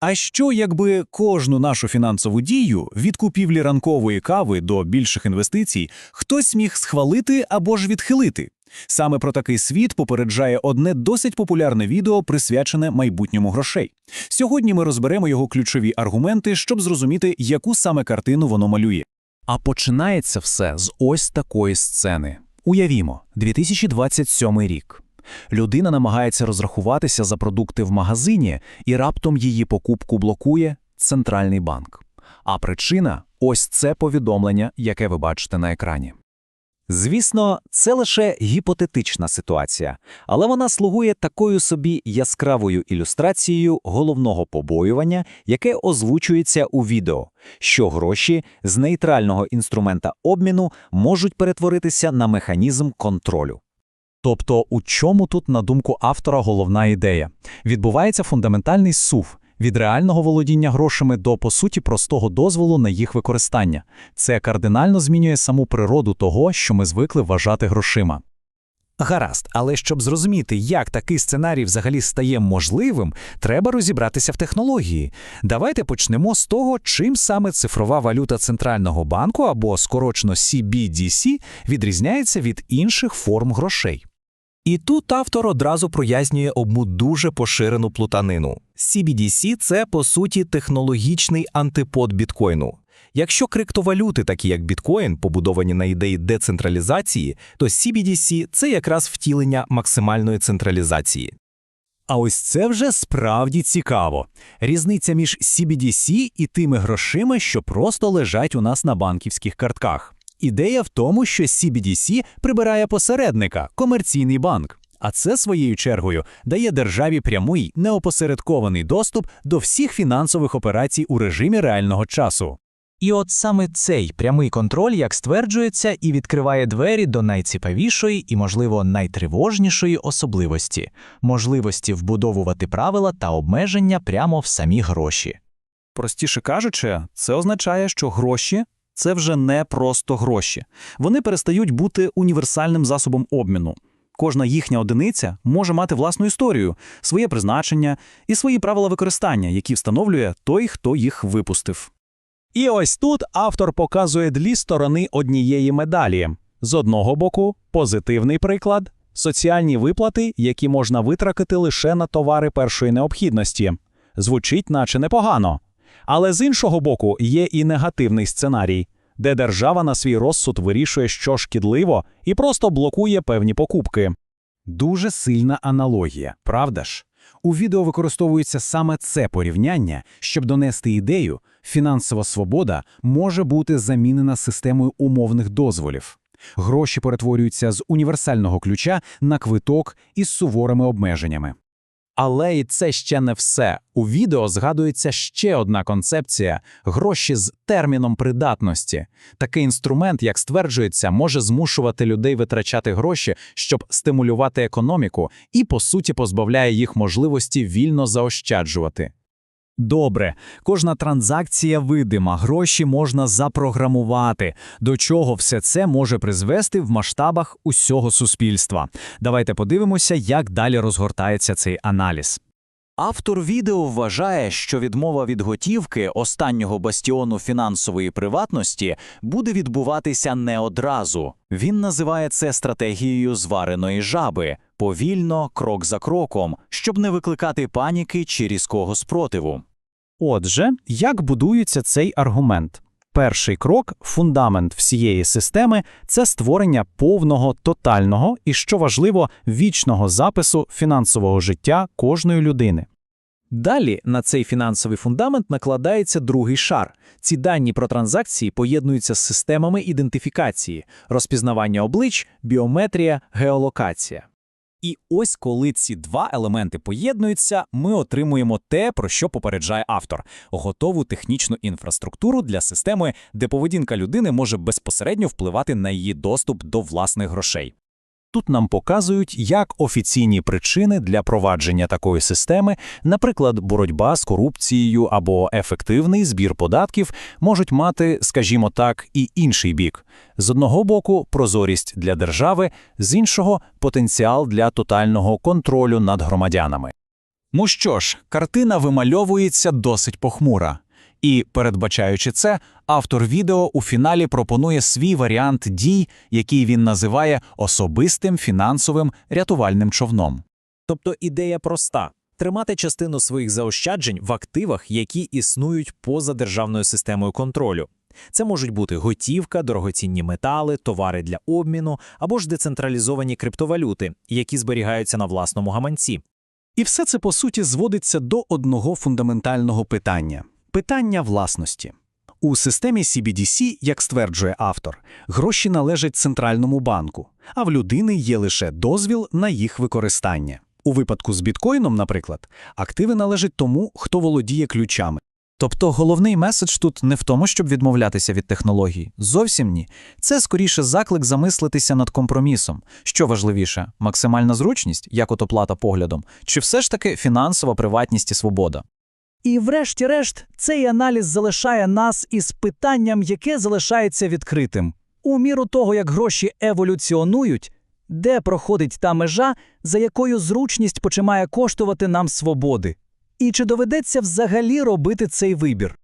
А що, якби кожну нашу фінансову дію від купівлі ранкової кави до більших інвестицій хтось міг схвалити або ж відхилити? Саме про такий світ попереджає одне досить популярне відео, присвячене майбутньому грошей. Сьогодні ми розберемо його ключові аргументи, щоб зрозуміти, яку саме картину воно малює. А починається все з ось такої сцени. Уявімо, 2027 рік. Людина намагається розрахуватися за продукти в магазині, і раптом її покупку блокує центральний банк. А причина ось це повідомлення, яке ви бачите на екрані. Звісно, це лише гіпотетична ситуація, але вона слугує такою собі яскравою ілюстрацією головного побоювання, яке озвучується у відео, що гроші з нейтрального інструмента обміну можуть перетворитися на механізм контролю. Тобто, у чому тут, на думку автора, головна ідея? Відбувається фундаментальний сув від реального володіння грошами до, по суті, простого дозволу на їх використання. Це кардинально змінює саму природу того, що ми звикли вважати грошима. Гаразд, але щоб зрозуміти, як такий сценарій взагалі стає можливим, треба розібратися в технології. Давайте почнемо з того, чим саме цифрова валюта центрального банку або скорочено CBDC відрізняється від інших форм грошей. І тут автор одразу прояснює одну дуже поширену плутанину. CBDC – це, по суті, технологічний антипод біткоїну. Якщо криптовалюти, такі як біткоін, побудовані на ідеї децентралізації, то CBDC – це якраз втілення максимальної централізації. А ось це вже справді цікаво. Різниця між CBDC і тими грошима, що просто лежать у нас на банківських картках. Ідея в тому, що CBDC прибирає посередника, комерційний банк. А це своєю чергою дає державі прямий, неопосередкований доступ до всіх фінансових операцій у режимі реального часу. І от саме цей прямий контроль, як стверджується, і відкриває двері до найцікавішої і, можливо, найтривожнішої особливості можливості вбудовувати правила та обмеження прямо в самі гроші. Простіше кажучи, це означає, що гроші це вже не просто гроші. Вони перестають бути універсальним засобом обміну. Кожна їхня одиниця може мати власну історію, своє призначення і свої правила використання, які встановлює той, хто їх випустив. І ось тут автор показує дві сторони однієї медалі. З одного боку, позитивний приклад соціальні виплати, які можна витракити лише на товари першої необхідності. Звучить, наче непогано. Але з іншого боку, є і негативний сценарій, де держава на свій розсуд вирішує, що шкідливо, і просто блокує певні покупки. Дуже сильна аналогія, правда ж? У відео використовується саме це порівняння, щоб донести ідею, фінансова свобода може бути замінена системою умовних дозволів. Гроші перетворюються з універсального ключа на квиток із суворими обмеженнями. Але і це ще не все. У відео згадується ще одна концепція гроші з терміном придатності. Такий інструмент, як стверджується, може змушувати людей витрачати гроші, щоб стимулювати економіку, і по суті позбавляє їх можливості вільно заощаджувати. Добре, кожна транзакція видима, гроші можна запрограмувати. До чого все це може призвести в масштабах усього суспільства? Давайте подивимося, як далі розгортається цей аналіз. Автор відео вважає, що відмова від готівки останнього бастіону фінансової приватності буде відбуватися не одразу. Він називає це стратегією звареної жаби повільно, крок за кроком, щоб не викликати паніки чи різкого спротиву. Отже, як будується цей аргумент? Перший крок, фундамент всієї системи це створення повного, тотального і, що важливо, вічного запису фінансового життя кожної людини. Далі на цей фінансовий фундамент накладається другий шар. Ці дані про транзакції поєднуються з системами ідентифікації, розпізнавання облич, біометрія, геолокація. І ось коли ці два елементи поєднуються, ми отримуємо те, про що попереджає автор готову технічну інфраструктуру для системи, де поведінка людини може безпосередньо впливати на її доступ до власних грошей. Тут нам показують, як офіційні причини для провадження такої системи, наприклад, боротьба з корупцією або ефективний збір податків, можуть мати, скажімо так, і інший бік. З одного боку, прозорість для держави, з іншого потенціал для тотального контролю над громадянами. Ну що ж, картина вимальовується досить похмура. І, передбачаючи це, автор відео у фіналі пропонує свій варіант дій, який він називає особистим фінансовим рятувальним човном. Тобто ідея проста тримати частину своїх заощаджень в активах, які існують поза державною системою контролю. Це можуть бути готівка, дорогоцінні метали, товари для обміну або ж децентралізовані криптовалюти, які зберігаються на власному гаманці. І все це, по суті, зводиться до одного фундаментального питання – питання власності. У системі CBDC, як стверджує автор, гроші належать центральному банку, а в людини є лише дозвіл на їх використання. У випадку з біткоїном, наприклад, активи належать тому, хто володіє ключами. Тобто головний меседж тут не в тому, щоб відмовлятися від технологій. Зовсім ні. Це скоріше заклик замислитися над компромісом. Що важливіше, максимальна зручність, як от оплата поглядом, чи все ж таки фінансова приватність і свобода? І врешті-решт, цей аналіз залишає нас із питанням, яке залишається відкритим. У міру того, як гроші еволюціонують, де проходить та межа, за якою зручність починає коштувати нам свободи? І чи доведеться взагалі робити цей вибір?